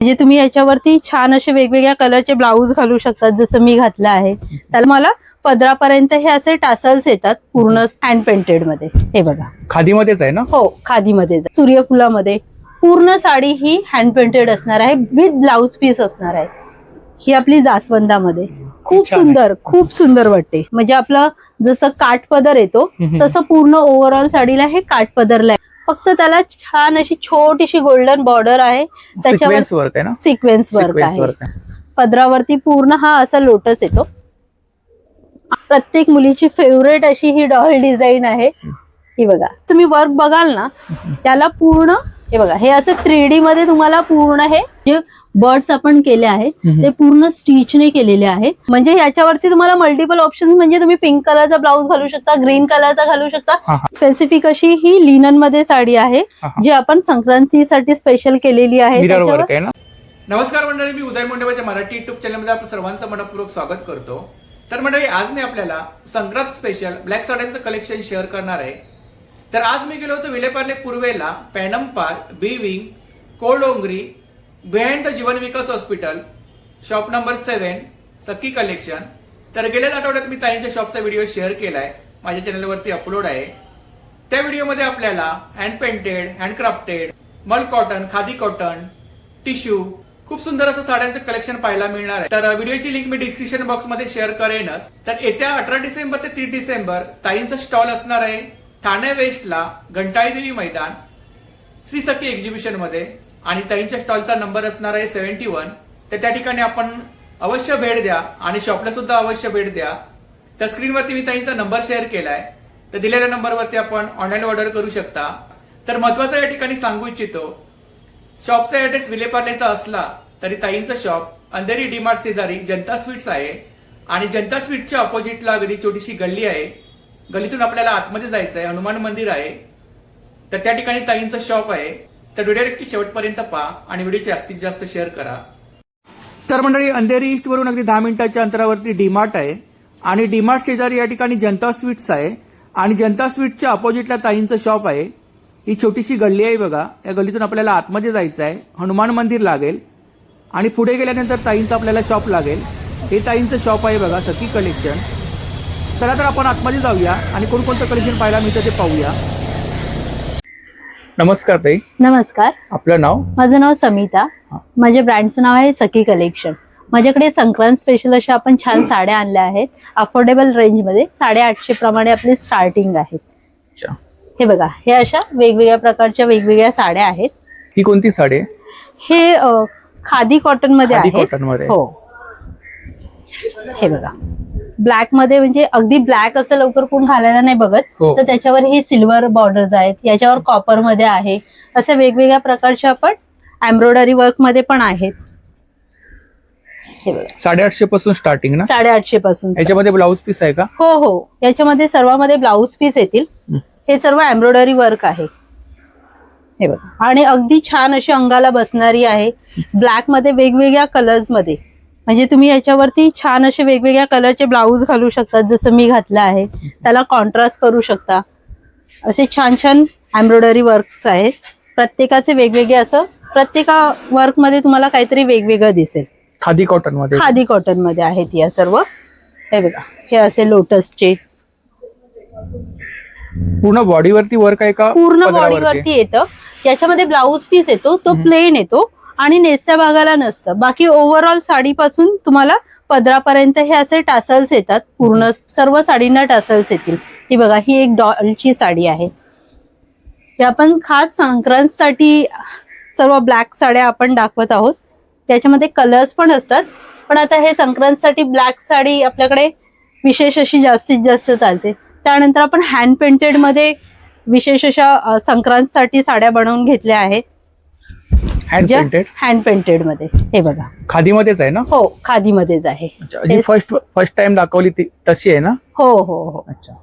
म्हणजे तुम्ही याच्यावरती छान असे वेगवेगळ्या कलरचे ब्लाऊज घालू शकतात जसं मी घातलं आहे. त्याला मला पदरापर्यंत हे असे टासल्स येतात पूर्ण हँड पेंटेडमध्ये. हे बघा. खादीमध्येच आहे ना? हो खादीमध्ये. सूर्यफुलामध्ये. पूर्ण साडी ही हँड पेंटेड असणार आहे विथ ब्लाऊज पीस असणार आहे. ही आपली जास्वंदामध्ये. खूप. सुंदर खूप सुंदर वाटते. म्हणजे आपलं जसं काठपदर येतो हम्म. तसं पूर्ण ओव्हरऑल साडीला हे काठपदरला आहे. फक्त त्याला छान अशी छोटीशी गोल्डन बॉर्डर आहे. त्याच्यावर सिक्वेन्स वर्क आहे ना? सिक्वेन्स वर्क सिक्वेन्स आहे. वर्क आहे. पदरावरती पूर्ण हा असा लोटस येतो. प्रत्येक मुलीची फेवरेट अशी ही डॉल डिझाईन आहे. ही बघा. तुम्ही वर्क बघाल ना त्याला पूर्ण हे बघा हे असं थ्री डी मध्ये तुम्हाला पूर्ण हे बर्ड्स आपण केले आहेत. ते पूर्ण स्टिचने केलेले आहेत म्हणजे याच्यावरती तुम्हाला मल्टिपल ऑप्शन म्हणजे तुम्ही पिंक कलरचा ब्लाऊज घालू शकता ग्रीन कलरचा घालू शकता. स्पेसिफिक अशी ही लिननमध्ये साडी आहे. जी आपण संक्रांतीसाठी स्पेशल केलेली आहे नमस्कार मंडळी मी उदय मुंडेबाच्या मराठी युट्यूब चॅनलमध्ये आपलं सर्वांचं मनपूर्वक स्वागत करतो तर मंडळी आज मी आपल्याला संक्रांत स्पेशल ब्लॅक साड्यांचं कलेक्शन शेअर करणार आहे तर आज मी गेलो होतो विलेपार्ले पूर्वेला Panam park B wing Koldongri behind the Jeevan Vikas hospital shop number seven Sakhi collection. तर गेल्याच आठवड्यात मी ताईंच्या शॉपचा व्हिडिओ शेअर केलाय. माझ्या चॅनलवरती अपलोड आहे. त्या व्हिडिओमध्ये आपल्याला हँड पेंटेड हँडक्राफ्टेड मल कॉटन खादी कॉटन टिश्यू खूप सुंदर असं साड्यांचं कलेक्शन पाहायला मिळणार आहे. तर व्हिडिओची लिंक मी डिस्क्रिप्शन बॉक्समध्ये शेअर करेनच. तर येत्या अठरा डिसेंबर ते तीस डिसेंबर ताईंचं स्टॉल असणार आहे. ठाणे वेस्टला घंटाळीदेवी मैदान श्री सखी एक्झिबिशनमध्ये. आणि ताईंच्या स्टॉलचा नंबर असणार आहे सेव्हन्टी वन. तर त्या ठिकाणी आपण अवश्य भेट द्या आणि शॉपला सुद्धा अवश्य भेट द्या. त्या स्क्रीनवरती मी ताईंचा नंबर शेअर केलाय. तर दिलेल्या नंबरवरती आपण ऑनलाईन ऑर्डर करू शकता. तर महत्वाचं या ठिकाणी सांगू इच्छितो शॉपचा ऍड्रेस विलेपार्लेचा असला तरी ताईंचं शॉप अंधेरी डीमार्ट शेजारी जनता स्वीट्स आहे. आणि जनता स्वीटच्या ऑपोजिटला अगदी छोटीशी गल्ली आहे. गल्लीतून आपल्याला आतमध्ये जायचं आहे हनुमान मंदिर आहे. तर त्या ठिकाणी ताईंचं शॉप आहे. तर व्हिडिओ नक्की शेवटपर्यंत पहा आणि व्हिडिओ जास्तीत जास्त शेअर करा. तर मंडळी अंधेरी ईस्ट वरून अगदी दहा मिनिटाच्या अंतरावरती डीमार्ट आहे आणि डीमार्ट शेजारी या ठिकाणी जनता स्वीट्स आहे आणि जनता स्वीटच्या अपोजिटला ताईंचं शॉप आहे. ही छोटीशी गल्ली आहे बघा. या गल्लीतून आपल्याला आतमध्ये जायचं आहे. हनुमान मंदिर लागेल आणि पुढे गेल्यानंतर ताईंचं आपल्याला शॉप लागेल. हे ताईंचं शॉप आहे बघा सखी कलेक्शन चला तर आपण आतमध्ये जाऊया आणि कोणकोणतं कलेक्शन पाहायला मिळतं ते पाहूया. नमस्कार ताई. नमस्कार. आपलं नाव? माझं नाव समिता. माझ्या ब्रँडचं नाव आहे सखी कलेक्शन. माझ्याकडे संक्रांत स्पेशल अशा आपण छान साड्या आणल्या आहेत. अफोर्डेबल रेंजमध्ये साडेआठशे प्रमाणे आपली स्टार्टिंग आहेत. हे बघा हे अशा वेगवेगळ्या प्रकारच्या वेगवेगळ्या साड्या आहेत. ही कोणती साडी आहे? हे खादी कॉटनमध्ये मध्ये. हो. हे बघा. ब्लॅकमध्ये म्हणजे अगदी ब्लॅक असं लवकर कोण घालायला नाही बघत. हो. तर त्याच्यावर हे सिल्वर बॉर्डर्स आहेत. याच्यावर कॉपरमध्ये आहे. असे वेगवेगळ्या प्रकारच्या आपण एम्ब्रॉयडरी वर्कमध्ये पण आहेत. हे बघा. साडेआठशे पासून स्टार्टिंग ना? साडेआठशे पासून याच्यामध्ये ब्लाऊज पीस आहे का? हो हो. याच्यामध्ये सर्वांमध्ये ब्लाऊज पीस येतील. हं. हे सर्व एम्ब्रॉयडरी वर्क आहे. हे बघा. आणि अगदी छान अशी अंगाला बसणारी आहे. ब्लॅकमध्ये वेगवेगळ्या कलर्समध्ये. म्हणजे तुम्ही याच्यावरती छान असे वेगवेगळ्या कलरचे ब्लाऊज घालू शकतात जसं मी घातलं आहे. त्याला कॉन्ट्रास्ट करू शकता. असे छान छान एम्ब्रॉयडरी वर्क्स आहेत. प्रत्येकाचे वेगवेगळे असं प्रत्येका वर्कमध्ये तुम्हाला काहीतरी वेगवेगळं दिसेल. खादी कॉटनमध्ये खादी कॉटनमध्ये आहेत या सर्व. हे बघा हे असे लोटसचे पूर्ण बॉडीवरती वर्क आहे का पूर्ण? बॉडीवरती येतं. याच्यामध्ये ब्लाऊज पीस येतो तो. प्लेन येतो. आणि नेसत्या भागाला नसतं. बाकी ओव्हरऑल साडीपासून तुम्हाला पदरापर्यंत हे असे टासल्स येतात. पूर्ण सर्व साडींना टासल्स येतील. ही बघा ही एक डॉलची साडी आहे. ते आपण खास संक्रांतसाठी सर्व ब्लॅक साड्या आपण दाखवत आहोत. त्याच्यामध्ये कलर्स पण असतात. पण आता हे संक्रांतसाठी ब्लॅक साडी आपल्याकडे विशेष अशी जास्तीत जास्त चालते. त्यानंतर आपण हँड पेंटेडमध्ये विशेष अशा संक्रांतसाठी साड्या बनवून घेतल्या आहेत. हँड ज्या पेंटेड हँड पेंटेडमध्ये. हे बघा. खादीमध्येच आहे ना? हो खादीमध्येच आहे. जी. फर्स्ट फर्स्ट टाइम दाखवली ती तशी आहे ना? हो हो हो. अच्छा.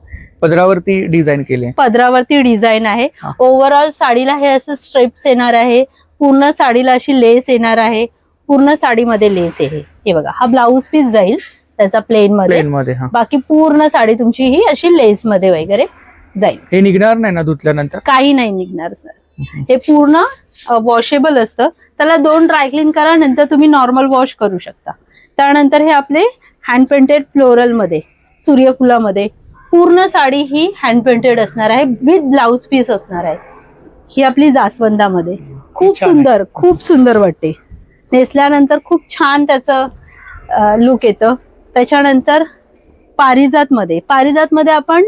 पदरावरती डिझाईन केली. पदरावरती डिझाईन आहे. ओव्हरऑल साडीला हे असं स्ट्रिप्स येणार आहे. पूर्ण साडीला अशी लेस येणार आहे. पूर्ण साडीमध्ये लेस आहे हे. बघा हा ब्लाऊज पीस जाईल त्याचा प्लेन मध्ये. प्लेन मध्ये बाकी पूर्ण साडी तुमची ही अशी लेस मध्ये वगैरे जाईल. हे निघणार नाही ना धुतल्यानंतर? काही नाही निघणार सर हे पूर्ण वॉशेबल असतं. त्याला दोन ड्रायक्लीन करा नंतर तुम्ही नॉर्मल वॉश करू शकता. त्यानंतर हे आपले हँड पेंटेड फ्लोरलमध्ये सूर्यफुलामध्ये पूर्ण साडी ही हँड पेंटेड असणार आहे विथ ब्लाउज पीस असणार आहे. ही आपली जास्वंदामध्ये. खूप. सुंदर खूप सुंदर वाटते. नेसल्यानंतर खूप छान त्याचं लुक येतं. त्याच्यानंतर पारिजात मध्ये पारिजात मध्ये आपण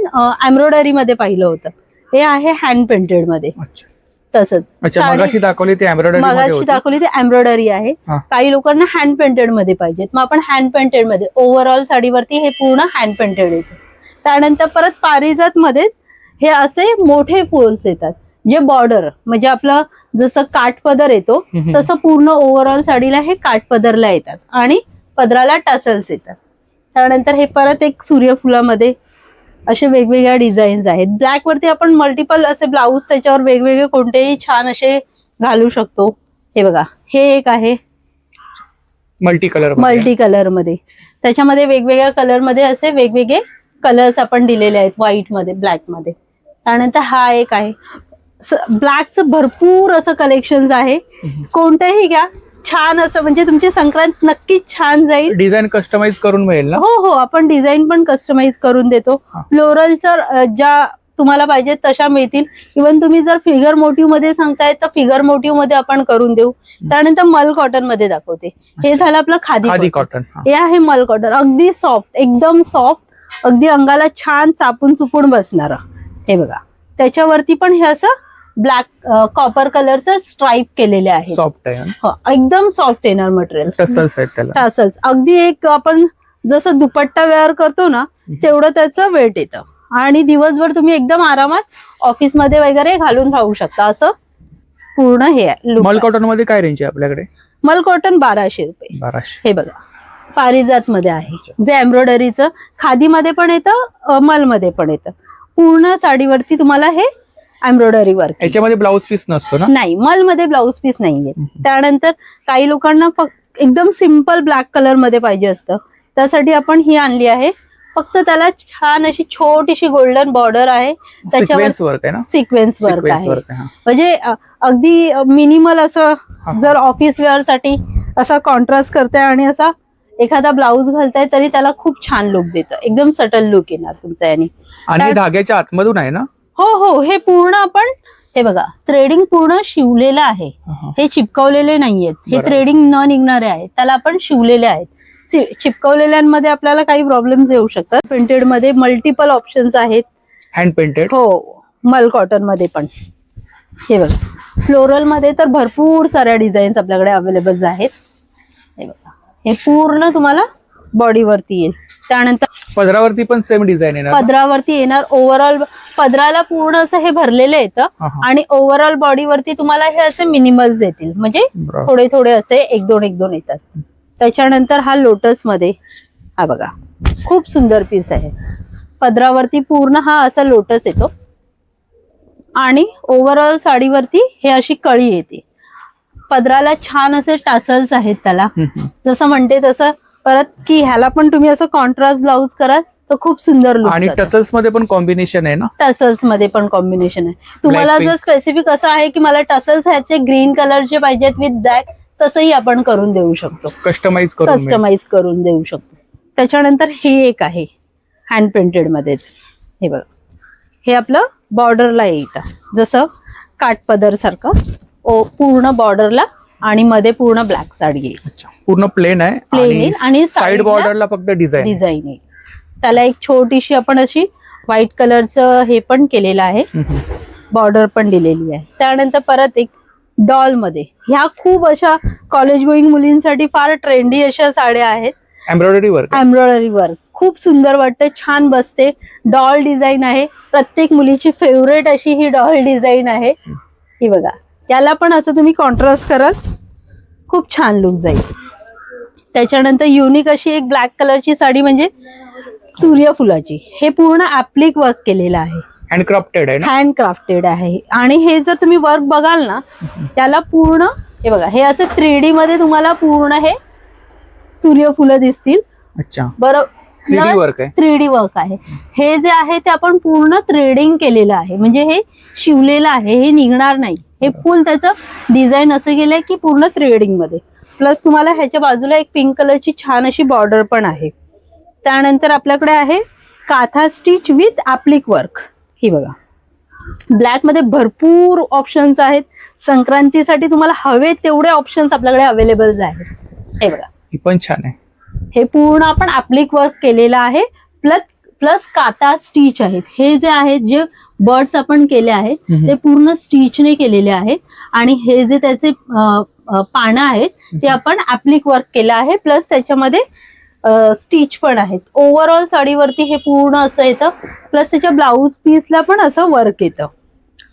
एम्ब्रॉयडरी मध्ये पाहिलं होतं. हे आहे हँड पेंटेडमध्ये. अच्छा. तसंच. अच्छा मगाशी दाखवली ती एम्ब्रॉयडरी मगाशी दाखवली ती एम्ब्रॉयडरी आहे. काही लोकांना हँड पेंटेडमध्ये पाहिजेत. मग आपण हँड पेंटेडमध्ये ओव्हरऑल साडीवरती हे पूर्ण हँड पेंटेड येते. त्यानंतर परत पारिजात मध्येच हे असे मोठे फुल्स येतात. जे बॉर्डर म्हणजे आपलं जसं काठपदर येतो. तसं पूर्ण ओव्हरऑल साडीला हे काठपदरला येतात. आणि पदराला टसल्स येतात. त्यानंतर हे परत एक सूर्यफुलामध्ये असे वेगवेगळ्या डिझाईन्स आहेत. ब्लॅक वरती आपण मल्टिपल असे ब्लाऊज त्याच्यावर वेगवेगळे कोणतेही छान असे घालू शकतो. हे बघा हे एक आहे. मल्टी कलर मल्टी कलरमध्ये त्याच्यामध्ये वेगवेगळ्या कलरमध्ये असे वेगवेगळे कलर्स आपण दिलेले आहेत व्हाईटमध्ये ब्लॅकमध्ये त्यानंतर हा एक आहे. ब्लॅकचं भरपूर असं कलेक्शन आहे. कोणतंही घ्या. छान असं म्हणजे तुमची संक्रांत नक्कीच छान जाईल. डिझाईन कस्टमाइज करून मिळेल ना? हो हो आपण डिझाईन पण कस्टमाइज करून देतो. फ्लोरल तर ज्या तुम्हाला पाहिजेत तशा मिळतील. इवन तुम्ही जर फिगर मोटिव्हमध्ये सांगताय तर फिगर मोटिव्हमध्ये आपण करून देऊ. त्यानंतर मल कॉटनमध्ये दाखवते. हे झालं आपलं खादी. कॉटन हे. आहे मल कॉटन अगदी सॉफ्ट एकदम सॉफ्ट अगदी अंगाला छान चापून चुपून बसणार. हे बघा. त्याच्यावरती पण हे असं ब्लॅक कॉपर कलरचं स्ट्राईप केलेले आहे सॉफ्ट आहे एकदम सॉफ्ट येणार मटेरियल. टसल्स आहेत त्याला. टॅसल्स अगदी एक आपण जसं दुपट्टा वेअर करतो ना तेवढं त्याचं वेट येतं. आणि दिवसभर तुम्ही एकदम आरामात ऑफिसमध्ये वगैरे घालून राहू शकता. असं पूर्ण हे आहे मल. कॉटनमध्ये काय रेंज आहे आपल्याकडे? मल कॉटन बाराशे रुपये. बाराशे. हे बघा पारिजात मध्ये आहे. जे एम्ब्रॉयडरीचं खादीमध्ये पण येतं मलमध्ये पण येतं. पूर्ण साडीवरती तुम्हाला हे एम्ब्रॉयडरी वर्क याच्यामध्ये ब्लाऊज पीस नसतो ना? नाही मलमध्ये ब्लाऊज पीस नाहीये त्यानंतर काही लोकांना फक्त एकदम सिंपल ब्लॅक कलरमध्ये पाहिजे असतं. त्यासाठी आपण ही आणली आहे. फक्त त्याला छान अशी छोटीशी गोल्डन बॉर्डर आहे. त्याच्यावर सिक्वेन्स वर्क आहे. म्हणजे अगदी मिनिमल असं. जर ऑफिस वेअरसाठी असा कॉन्ट्रास्ट करताय आणि असा एखादा ब्लाऊज घालताय तरी त्याला खूप छान लुक देतं. एकदम सटल लुक येणार तुमचा याने. आणि धाग्याच्या आतमधून आहे ना? हो हो हे पूर्ण आपण हे बघा थ्रेडिंग पूर्ण शिवलेलं आहे. हा. चिपकवलेले नाहीयेत. हे. थ्रेडिंग न निघणारे आहेत. त्याला आपण शिवलेले आहेत. चिपकवलेल्यांमध्ये आपल्याला काही प्रॉब्लेम येऊ शकतात. प्रिंटेडमध्ये मल्टिपल ऑप्शन्स आहेत. हँड पेंटेड हो मल कॉटनमध्ये पण. हे बघा. फ्लोरलमध्ये तर भरपूर साऱ्या डिझाईन्स आपल्याकडे अवेलेबल आहेत. हे बघा. हे पूर्ण तुम्हाला बॉडीवरती येईल. त्यानंतर पदरावरती पण सेम डिझाईन येणार? पदरावरती येणार. ओव्हरऑल पदराला पूर्ण असं हे भरलेलं येतं. आणि ओव्हरऑल बॉडीवरती तुम्हाला हे असे मिनिमल्स येतील. म्हणजे बरोबर. थोडे थोडे असे एक दोन एक दोन येतात. त्याच्यानंतर हा लोटसमध्ये हा बघा. खूप सुंदर पीस आहे. पदरावरती पूर्ण हा असा लोटस येतो. आणि ओव्हरऑल साडीवरती हे अशी कळी येते. पदराला छान असे टासल्स आहेत त्याला. हम्म, हम्म. जसं म्हणते तसं परत की ह्याला पण तुम्ही असं कॉन्ट्रास्ट ब्लाऊज करा तर खूप सुंदर आणि लुक टसल्समध्ये पण कॉम्बिनेशन आहे ना? टसल्समध्ये पण कॉम्बिनेशन आहे. तुम्हाला. जर स्पेसिफिक असं आहे की मला टसल्स ह्याचे ग्रीन कलरचे पाहिजेत विथ ब्लॅक तसंही आपण करून देऊ शकतो. कस्टमाइज. कस्टमाइज करून देऊ. शकतो. त्याच्यानंतर हे एक आहे हँड प्रिंटेड मध्येच. हे बघा. हे आपलं बॉर्डरला येतं. जसं काठपदर सारखं पूर्ण बॉर्डरला आणि मध्ये पूर्ण ब्लॅक साडी येईल. अच्छा. पूर्ण प्लेन आहे आहे आणि ला बॉर्डरला फक्त डिझाईन डिझाईन येईल. त्याला एक छोटीशी आपण अशी व्हाईट कलरचं हे पण केलेलं आहे. बॉर्डर पण दिलेली आहे. त्यानंतर परत एक डॉलमध्ये. ह्या खूप अशा कॉलेज गोईंग मुलींसाठी फार ट्रेंडी अशा साड्या आहेत. एम्ब्रॉयडरी वर्क एम्ब्रॉयडरी वर्क खूप सुंदर वाटते छान बसते. डॉल डिझाईन आहे. प्रत्येक मुलीची फेवरेट अशी ही डॉल डिझाईन आहे. ही बघा. याला पण असं तुम्ही कॉन्ट्रास्ट कराल. खूप छान लुक जाईल. त्याच्यानंतर युनिक अशी एक ब्लॅक कलरची साडी म्हणजे सूर्यफुलाची. हे पूर्ण ऍप्लिक वर्क केलेलं आहे. हँड क्राफ्टेड आहे ना? हँड क्राफ्टेड आहे. आणि हे जर तुम्ही वर्क बघाल ना त्याला पूर्ण हे बघा हे असं थ्री डी मध्ये तुम्हाला पूर्ण हे सूर्यफुलं दिसतील. अच्छा. बरं थ्री डी वर्क आहे? हे जे आहे ते आपण पूर्ण थ्रेडिंग केलेलं आहे. म्हणजे हे शिवलेलं आहे हे निघणार नाही. हे फुल त्याचं डिझाईन असं केलंय की पूर्ण थ्रेडिंगमध्ये. प्लस तुम्हाला ह्याच्या बाजूला एक पिंक कलरची छान अशी बॉर्डर पण आहे. त्यानंतर आपल्याकडे आहे kantha stitch with applique work. ही बघा. ब्लॅकमध्ये भरपूर ऑप्शन्स आहेत. संक्रांतीसाठी तुम्हाला हवे तेवढे ऑप्शन्स आपल्याकडे अवेलेबल आहेत. हे बघा. ही पण छान आहे. हे पूर्ण आपण ऍप्लिक वर्क केलेलं आहे. प्लस प्लस काता स्टिच आहेत. हे जे आहेत जे बर्ड्स आपण केले आहेत. ते पूर्ण स्टिचने केलेले आहेत आणि हे जे त्याचे पानं आहेत ते आपण ऍप्लिक वर्क केलं आहे प्लस त्याच्यामध्ये स्टिच पण आहेत. ओव्हरऑल साडीवरती हे पूर्ण असं येतं प्लस त्याच्या ब्लाऊज पीसला पण असं वर्क येतं.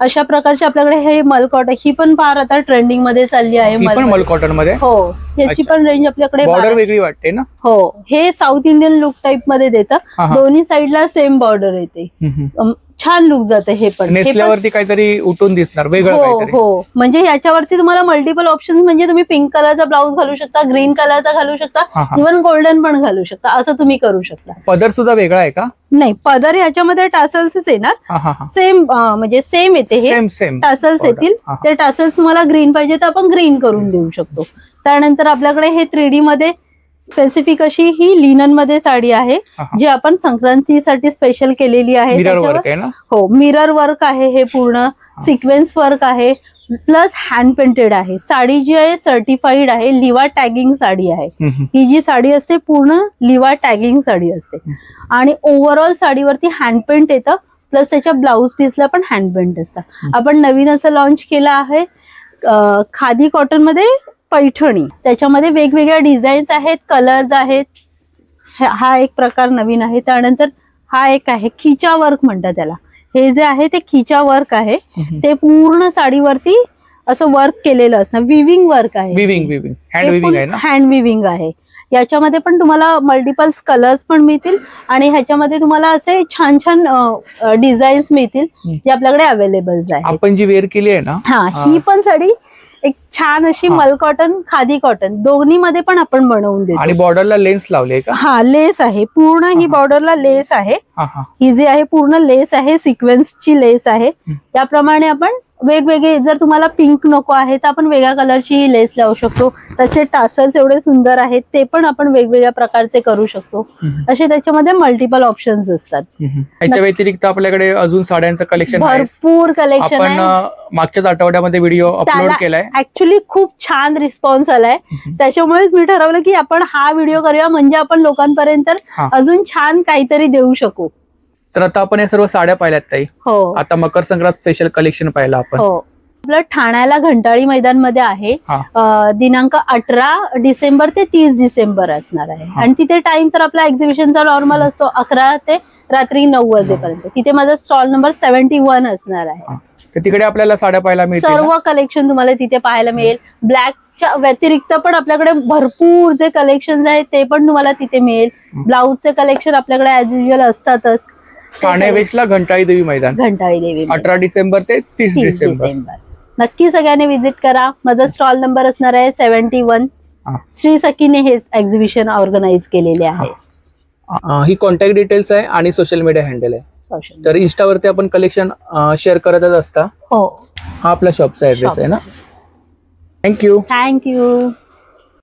अशा प्रकारचे आपल्याकडे हे मलकॉट ही पण फार आता ट्रेंडिंगमध्ये चालली आहे. मल कॉटनमध्ये हो. याची. पण रेंज आपल्याकडे बॉर्डर बारा- वेगळी वाटते ना? हो. हे साऊथ इंडियन लुक टाइपमध्ये देतं. दोन्ही साईडला सेम बॉर्डर येते. छान लुक जाते हे पण. नेसल्यावरती काहीतरी उठून दिसणार वेगळं हो काहीतरी. हो. म्हणजे याच्यावरती तुम्हाला मल्टिपल ऑप्शन म्हणजे तुम्ही पिंक कलरचा ब्लाऊज घालू शकता ग्रीन कलरचा घालू शकता हा, हा. इव्हन गोल्डन पण घालू शकता. असं तुम्ही करू शकता. पदर सुद्धा वेगळा आहे का? नाही पदर ह्याच्यामध्ये टासल्स येणार. हा हा हा. सेम म्हणजे सेम येते हे. Same same tassels. येतील. हा, हा. ते टासल्स तुम्हाला ग्रीन पाहिजे तर आपण ग्रीन करून देऊ शकतो. त्यानंतर आपल्याकडे हे थ्री डी मध्ये स्पेसिफिक अशी ही लिननमध्ये साडी आहे. जी आपण संक्रांतीसाठी स्पेशल केलेली आहे. त्याच्यावर- हो मिरर वर्क आहे हे पूर्ण. सिक्वेन्स वर्क आहे. प्लस हँड पेंटेड आहे. साडी जी आहे सर्टिफाईड आहे. लिवा टॅगिंग साडी आहे. ही जी साडी असते पूर्ण लिवा टॅगिंग साडी असते. आणि ओव्हरऑल साडीवरती हँड पेंट येतं. प्लस त्याच्या ब्लाऊज पीसला पण हँड पेंट असतं आपण नवीन असं लॉन्च केलं आहे खादी कॉटनमध्ये पैठणी. त्याच्यामध्ये वेगवेगळ्या डिझाईन्स आहेत कलर्स आहेत. हा एक प्रकार नवीन आहे. त्यानंतर हा एक आहे खिचा वर्क म्हणतात त्याला. हे जे आहे ते खिचा वर्क आहे. ते पूर्ण साडीवरती असं वर्क केलेलं असतं. विविंग वर्क आहे. विविंग विविंग हँड विविंग आहे ना? हँड विविंग आहे. याच्यामध्ये पण तुम्हाला मल्टिपल्स कलर्स पण मिळतील आणि ह्याच्यामध्ये तुम्हाला असे छान छान डिझाईन्स मिळतील. जे आपल्याकडे अवेलेबल आहेत. आपण जी वेअर केली आहे ना? हा. ही पण साडी एक छान अशी हा. मल कॉटन खादी कॉटन. दोन्ही मध्ये पण आपण बनवून आणि देतो बॉर्डरला लेन्स लावली का? हा लेस आहे. पूर्ण ही हा. बॉर्डरला लेस आहे. हा हा. ही जी आहे पूर्ण लेस आहे सिक्वेन्सची लेस आहे. त्याप्रमाणे आपण वेगवेगळे जर तुम्हाला पिंक नको आहे तर आपण वेगळ्या कलरची लेस लावू शकतो. त्याचे टासल्स एवढे सुंदर आहेत ते पण आपण वेगवेगळ्या प्रकारचे करू शकतो. असे त्याच्यामध्ये मल्टिपल ऑप्शन्स असतात. याच्या व्यतिरिक्त आपल्याकडे अजून साड्यांचं कलेक्शन भरपूर कलेक्शन आहे. मागच्याच आठवड्यामध्ये व्हिडिओ अपलोड केलाय. ऍक्च्युली खूप छान रिस्पॉन्स आलाय. त्याच्यामुळेच मी ठरवलं की आपण हा व्हिडिओ करूया म्हणजे आपण लोकांपर्यंत. अजून छान काहीतरी देऊ शकू. तर आता आपण या सर्व साड्या पाहिल्यात ताई. हो. आता मकर संक्रांत स्पेशल कलेक्शन पाहिलं आपण. हो. आपलं ठाण्याला घंटाळी मैदानमध्ये आहे. हा. अं, दिनांक अठरा डिसेंबर ते तीस डिसेंबर असणार आहे. हा. आणि तिथे टाइम तर आपला एक्झिबिशनचा नॉर्मल असतो अकरा ते रात्री नऊ वाजेपर्यंत. तिथे माझा स्टॉल नंबर सेव्हन्टी वन असणार आहे. तर तिकडे आपल्याला साड्या पाहायला मिळतील ना? सर्व कलेक्शन तुम्हाला तिथे पाहायला मिळेल. ब्लॅकच्या व्यतिरिक्त पण आपल्याकडे भरपूर जे कलेक्शन आहेत ते पण तुम्हाला तिथे मिळेल. ब्लाऊजचे कलेक्शन आपल्याकडे ऍज युजल असतातच. ठाणे वेस्टला घंटाळी देवी मैदान. घंटाळी देवी अठरा डिसेंबर ते तीस तीस डिसेंबर. डिसेंबर. नक्की सगळ्यांनी व्हिजिट करा. माझा स्टॉल नंबर असणार आहे सेव्हन्टी वन हा. श्री सखीने हे एक्झिबिशन ऑर्गनाईज केलेले आहे. अं, ही कॉन्टॅक्ट डिटेल्स आहे आणि सोशल मीडिया हँडल आहे. तर इन्स्टावरती आपण कलेक्शन शेअर करतच असता. हो. हा आपला शॉपचा ऍड्रेस आहे ना? Thank you thank you